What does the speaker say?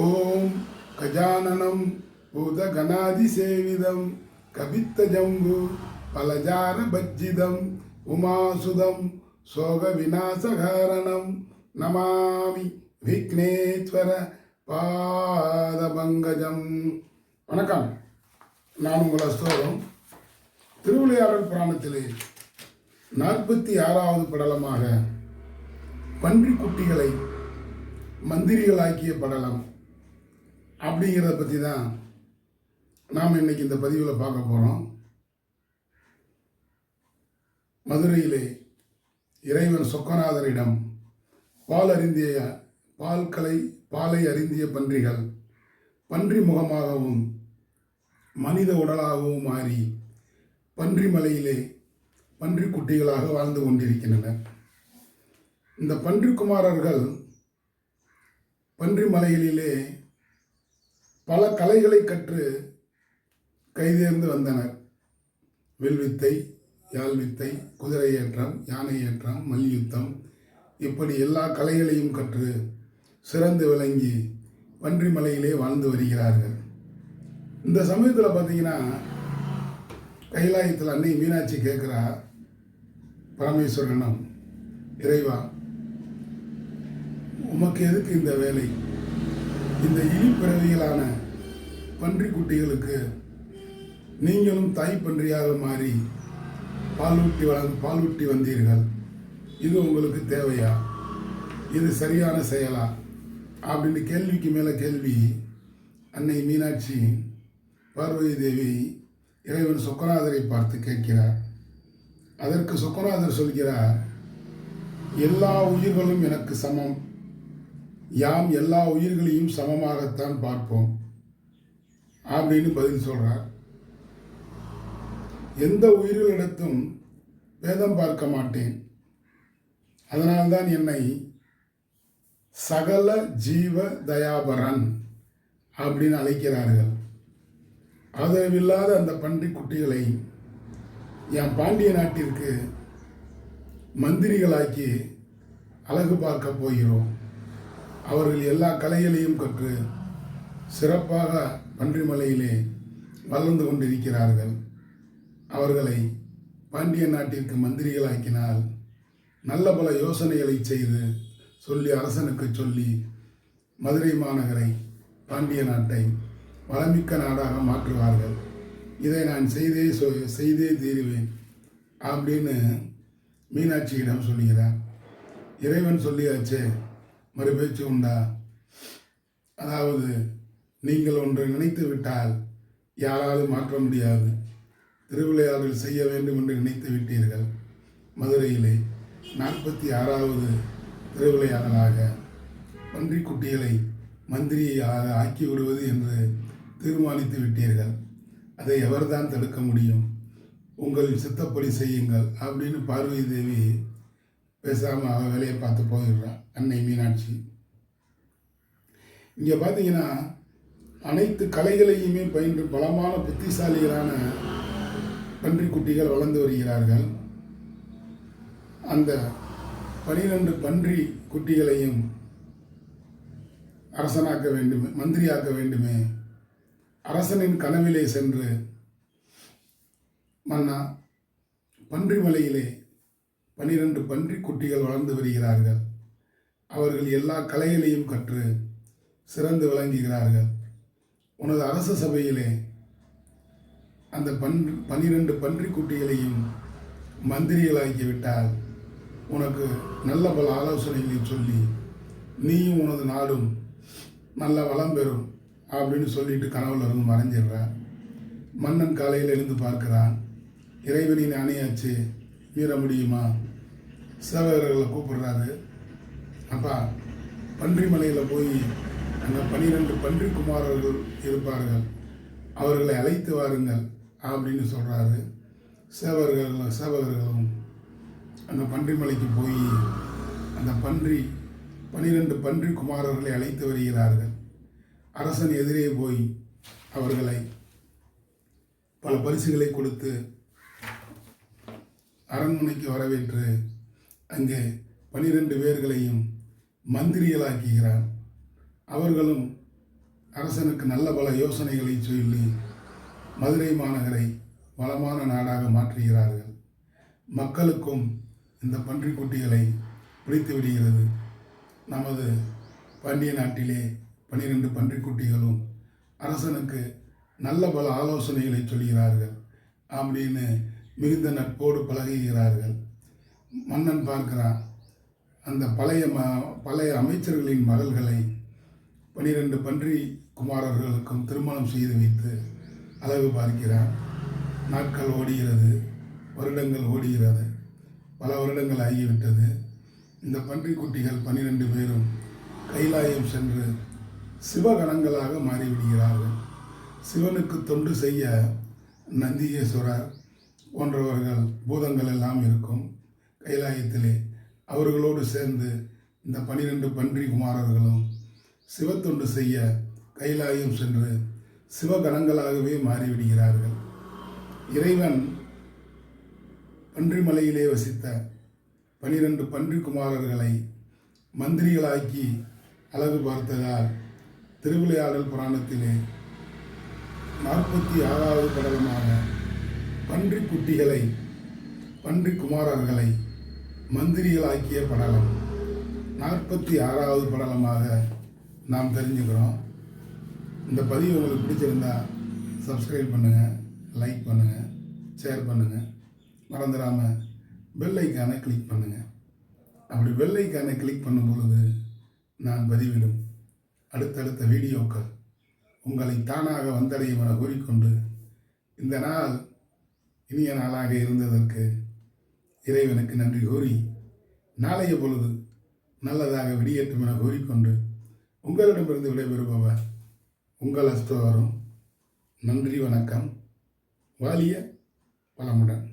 ஓம் கஜானனம் பூதகணாதிசேவிதம் கபித்தஜம்பு பலஜார பஜ்ஜிதம் உமாசுதம் சோக விநாசகாரணம் நமாமி விக்னேஸ்வர பாதபங்கஜம். வணக்கம். நான் உங்கள் அஸ்தோரம் திருவிளையாடல் புராணத்திலே நாற்பத்தி ஆறாவது படலமாக பன்றி குட்டிகளை மந்திரிகளாக்கிய படலம். அப்படிங்கிறத பற்றி தான் நாம் இன்றைக்கி இந்த பதிவில் பார்க்க போகிறோம் மதுரையிலே இறைவன் சொக்கநாதரிடம் பால் அறிந்திய பால் கலை பாலை அறிந்திய பன்றிகள் பன்றி முகமாகவும் மனித உடலாகவும் மாறி பன்றி மலையிலே பன்றி குட்டிகளாக வாழ்ந்து கொண்டிருக்கின்றனர் இந்த பன்றிக்குமாரர்கள் பன்றி மலைகளிலே பல கலைகளை கற்று கைதேர்ந்து வந்தனர். வில்வித்தை யாழ்வித்தை குதிரை ஏற்றம் யானை ஏற்றம் மல்யுத்தம் இப்படி எல்லா கலைகளையும் கற்று சிறந்து விளங்கி பன்றிமலையிலே வாழ்ந்து வருகிறார்கள். இந்த சமயத்தில் பார்த்தீங்கன்னா கைலாயத்தில் அன்னை மீனாட்சி கேட்குறா பரமேஸ்வரனும் இறைவா உமக்கு எதுக்கு இந்த வேலை? இந்த இழிப்பிறவிகளான பன்றி குட்டிகளுக்கு நீங்களும் தாய் பன்றியாக மாறி பாலூட்டி வளர்ந்து பாலூட்டி வந்தீர்கள். இது உங்களுக்கு தேவையா? இது சரியான செயலா? அப்படின்னு கேள்விக்கு மேலே கேள்வி அன்னை மீனாட்சி பார்வதி தேவி இறைவன் சொக்கநாதரை பார்த்து கேட்கிறார். அதற்கு சொக்கநாதர் சொல்கிறார் எல்லா உயிர்களும் எனக்கு சமம். யாம் எல்லா உயிர்களையும் சமமாகத்தான் பார்ப்போம். அப்படின்னு பதில் சொல்கிறார் எந்த உயிர்களிடத்தும் வேதம் பார்க்க மாட்டேன். அதனால்தான் என்னை சகல ஜீவ தயாபரன் அப்படின்னு அழைக்கிறார்கள். ஆதரவில்லாத அந்த பன்றி குட்டிகளை என் பாண்டிய நாட்டிற்கு மந்திரிகளாக்கி அழகு பார்க்க போகிறோம். அவர்கள் எல்லா கலைகளையும் கற்று சிறப்பாக பன்றிமலையிலே வளர்ந்து கொண்டிருக்கிறார்கள். அவர்களை பாண்டிய நாட்டிற்கு மந்திரிகளாக்கினால் நல்ல பல யோசனைகளை செய்து சொல்லி அரசனுக்கு சொல்லி மதுரை மாநகரை பாண்டிய நாட்டை வளமிக்க நாடாக மாற்றுவார்கள். இதை நான் செய்தே சொ செய்தே தீருவேன் அப்படின்னு மீனாட்சியிடம் சொல்லுகிறார் இறைவன் சொல்லியாச்சே மறுபேச்சு உண்டா? அதாவது நீங்கள் ஒன்று நினைத்து விட்டால் யாராலும் மாற்ற முடியாது. திருவிளையாடல் செய்ய வேண்டும் என்று நினைத்து விட்டீர்கள். மதுரையிலே நாற்பத்தி ஆறாவது திருவிளையாடலாக பன்றிக்குட்டிகளை மந்திரியாக ஆக்கி விடுவது என்று தீர்மானித்து விட்டீர்கள். அதை எவர்தான் தடுக்க முடியும்? உங்கள் சித்தப்படி செய்யுங்கள் அப்படின்னு பார்வதி தேவி பேசாமல் அவன் வேலையை பார்த்து போயிடுறான். அன்னை மீனாட்சி. இங்கே பார்த்தீங்கன்னா அனைத்து கலைகளையுமே பயின்று பலமான புத்திசாலிகளான பன்றிக்குட்டிகள் வளர்ந்து வருகிறார்கள். அந்த பனிரெண்டு பன்றி குட்டிகளையும் அரசனாக்க வேண்டுமே மந்திரியாக்க வேண்டுமே அரசனின் கனவிலே சென்று மன்னா பன்றி மலையிலே பனிரெண்டு பன்றி குட்டிகள் வளர்ந்து வருகிறார்கள். அவர்கள் எல்லா கலைகளையும் கற்று சிறந்து விளங்குகிறார்கள். உனது அரச சபையிலே அந்த பன் பன்னிரண்டு பன்றி குட்டிகளையும் மந்திரிகளாக்கிவிட்டால் உனக்கு நல்ல பல ஆலோசனைகளை சொல்லி நீயும் உனது நாடும் நல்ல வளம் பெறும் அப்படின்னு சொல்லிட்டு கனவுல இருந்து மறைஞ்சிடுறார். மன்னன் காலையில் எழுந்து பார்க்கிறான். இறைவனின் அணையாச்சு மீற முடியுமா? சேவகர்களை கூப்பிடுறாரு. அப்பா பன்றி மலையில் போய் அந்த பன்னிரெண்டு பன்றி குமாரர்கள் இருப்பார்கள். அவர்களை அழைத்து வாருங்கள் அப்படின்னு சொல்கிறாரு சேவகர்கள் சேவகர்களும் அந்த பன்றி மலைக்கு போய் அந்த பன்றி பன்னிரெண்டு பன்றி குமாரர்களை அழைத்து வருகிறார்கள். அரசன் எதிரே போய் அவர்களை பல பரிசுகளை கொடுத்து அரண்மனைக்கு வரவேற்று அங்கே பனிரெண்டு பேர்களையும் மந்திரிகளாக்குகிறான் அவர்களும் அரசனுக்கு நல்ல பல யோசனைகளை சொல்லி மதுரை மாநகரை வளமான நாடாக மாற்றுகிறார்கள். மக்களுக்கும் இந்த பன்றிக்குட்டிகளை பிடித்து விடுகிறது. நமது பாண்டிய நாட்டிலே பன்னிரெண்டு பன்றிக்குட்டிகளும் அரசனுக்கு நல்ல பல ஆலோசனைகளை சொல்கிறார்கள். அப்படின்னு மிகுந்த நட்போடு பழகுகிறார்கள். மன்னன் பார்க்கிறான். அந்த பழைய ம பழைய அமைச்சர்களின் மகள்களை பனிரெண்டு பன்றி குமாரர்களுக்கும் திருமணம் செய்து வைத்து அளவு பார்க்கிறான். நாட்கள் ஓடுகிறது வருடங்கள் ஓடுகிறது பல வருடங்கள் ஆகிவிட்டது. இந்த பன்றிக்குட்டிகள் பன்னிரெண்டு பேரும் கைலாயம் சென்று சிவகணங்களாக மாறிவிடுகிறார்கள். சிவனுக்கு தொண்டு செய்ய நந்திகேஸ்வரர் போன்றவர்கள் பூதங்கள் எல்லாம் இருக்கும். கைலாயத்திலே அவர்களோடு சேர்ந்து இந்த பனிரெண்டு பன்றி குமாரர்களும் சிவத்தொண்டு செய்ய கைலாயம் சென்று சிவகணங்களாகவே மாறிவிடுகிறார்கள். இறைவன் பன்றிமலையிலே வசித்த பனிரெண்டு பன்றி குமாரர்களை மந்திரிகளாக்கி அழகு பார்த்ததால் திருவிளையாடல் புராணத்திலே நாற்பத்தி ஆறாவது படலமாக பன்றி குட்டிகளை பன்றி குமாரர்களை மந்திரிகளாக்கிய படலம். நாற்பத்தி ஆறாவது படலமாக நாம் தெரிஞ்சுக்கிறோம். இந்த பதிவு உங்களுக்கு பிடிச்சிருந்தா சப்ஸ்கிரைப் பண்ணுங்கள் லைக் பண்ணுங்கள் ஷேர் பண்ணுங்கள் மறந்துடாமல் பெல் ஐக்கானை கிளிக் பண்ணுங்கள் அப்படி பெல் ஐக்கானை கிளிக் பண்ணும் பொழுது நான் பதிவிடும் அடுத்தடுத்த வீடியோக்கள் உங்களை தானாக வந்தடையும் என கூறிக்கொண்டு இந்த நாள் இனிய நாளாக இருந்ததற்கு இறைவனுக்கு நன்றி கூறி நாளைய பொழுது நல்லதாக விடியட்டும் என கூறிக்கொண்டு உங்களிடமிருந்து விடைபெறுபவர் உங்கள் அஸ்தோவரும். நன்றி வணக்கம். வாலிய பலமுடன்